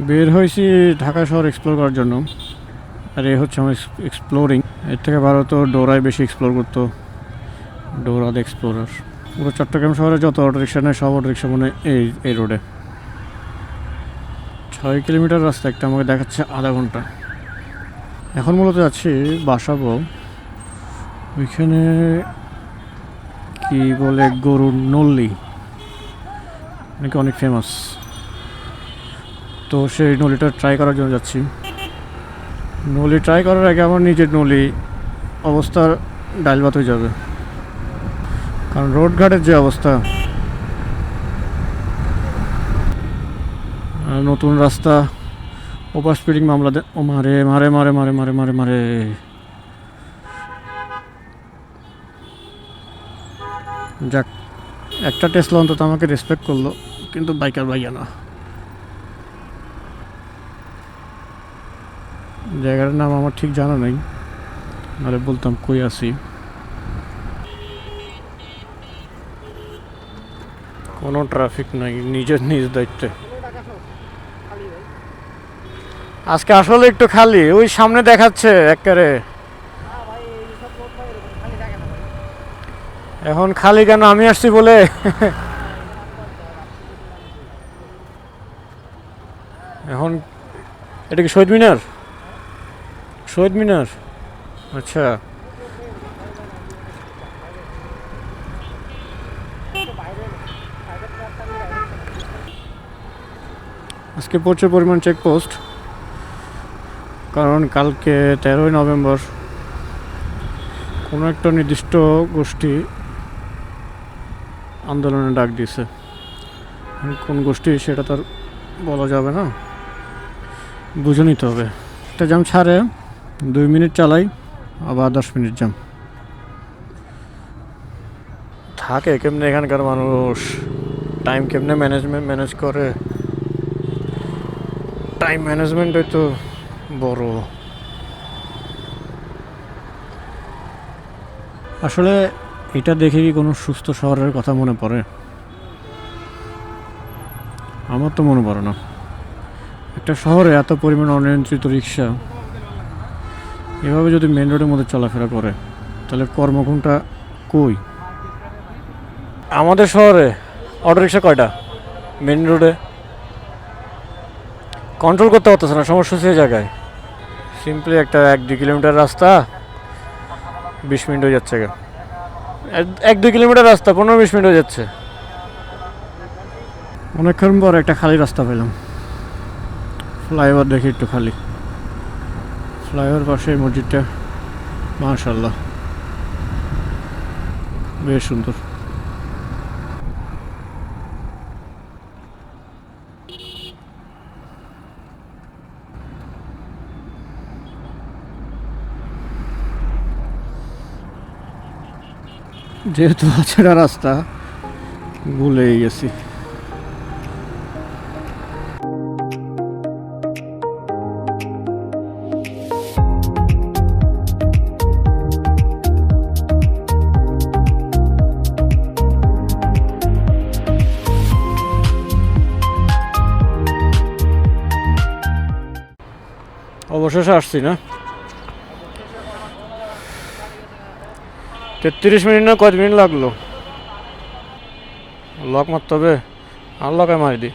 বের হয়েছি ঢাকা শহর এক্সপ্লোর করার জন্য। আর এ হচ্ছে আমার এক্সপ্লোরিং এর থেকে ভালো তো ডোরায় বেশি এক্সপ্লোর করতো। ডোরা দ্য এক্সপ্লোরার পুরো চট্টগ্রাম শহরে যত অটো রিক্সা নেয়, সব অটো রিক্সা মনে এই এই রোডে ছয় কিলোমিটার রাস্তা একটা আমাকে দেখাচ্ছে আধা ঘণ্টা। এখন মূলত যাচ্ছি বাসাবো। ওইখানে কি বলে গরুর নল্লি। নাকি অনেক ফেমাস তো সেই নলিটা ট্রাই করার জন্য যাচ্ছি। নলি ট্রাই করার আগে আমার নিজের নলি অবস্থা ডাইল ভাত হয়ে যাবে। কারণ রোডঘাটের যে অবস্থা নতুন রাস্তা ওভার স্পিডিং মামলা ও মারে মারে মারে মারে মারে মারে মারে। যাক, একটা টেসলা অন্তত আমাকে রেসপেক্ট করল, কিন্তু বাইকার ভাইয়া না। জায়গাটার নাম আমার ঠিক জানা নেই। আরে বলতাম কই আছি। কোনো ট্রাফিক নাই, নিজের নিজ দায়িত্বে। আজকে আসলে একটু খালি, ওই সামনে দেখাচ্ছে একেবারে। এখন খালি কেন আমি আসছি বলে? এখন, এটা কি শহীদ মিনার? শহীদ মিনার? আচ্ছা। আজকে প্রচুর পরিমাণ চেকপোস্ট কারণ কালকে তেরোই নভেম্বর কোনো একটা নির্দিষ্ট গোষ্ঠী আন্দোলনে ডাক দিয়েছে। কোন গোষ্ঠী সেটা তার বলা যাবে না। বুঝে নিতে হবে। একটা জাম ছাড়ে দুই মিনিট চালাই আবার দশ মিনিট জাম থাকে কেমনে এখানকার মানুষ? টাইম কেমনে ম্যানেজমেন্ট ম্যানেজ করে? টাইম ম্যানেজমেন্টই তো বড়। আসলে এটা দেখে কি কোনো সুস্থ শহরের কথা মনে পড়ে? আমার তো মনে পড়ে না। একটা শহরে এত পরিমাণ অনিয়ন্ত্রিত রিক্সা এভাবে যদি মেন রোডের মধ্যে চলাফেরা করে তাহলে কর্মঘণ্টা কই? আমাদের শহরে অটো রিক্সা কয়টা মেন রোডে কন্ট্রোল করতে পারতেছে না সমস্যা সেই জায়গায়। সিম্পলি একটা এক দুই কিলোমিটার রাস্তা বিশ মিনিট হয়ে যাচ্ছে এক দুই কিলোমিটার রাস্তা পনেরো বিশ মিনিট হয়ে যাচ্ছে। অনেকক্ষণ পর একটা খালি রাস্তা পেলাম। ফ্লাইওভার দেখি একটু খালি। ফ্লাইওভার পাশে মসজিদটা। মাশাল্লাহ বেশ সুন্দর। যেহেতু আছেড়া রাস্তা ভুলেই গেছি। অবশেষে আসছি না। তেত্রিশ মিনিট না কত মিনিট লাগল? লক মারতে হবে। আর লকে মারি দি।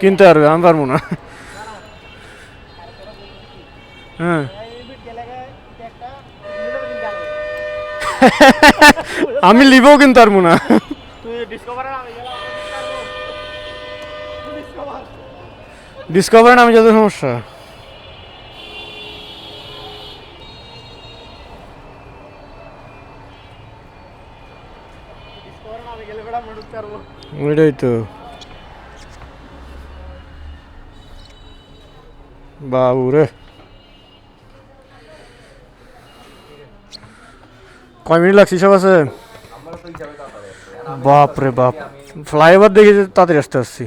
কিনতে পারবে, আমি পারব না। হ্যাঁ। আমি লিবও কিনতে পারব না। ডিসকভার আমি যত সমস্যা। ওইটাই তো। বাবু রে কয় মিনিট লাগছে সব আছে? বাপ রে বাপ। ফ্লাইওভার দেখে তাড়াতাড়ি আসতে আসছি।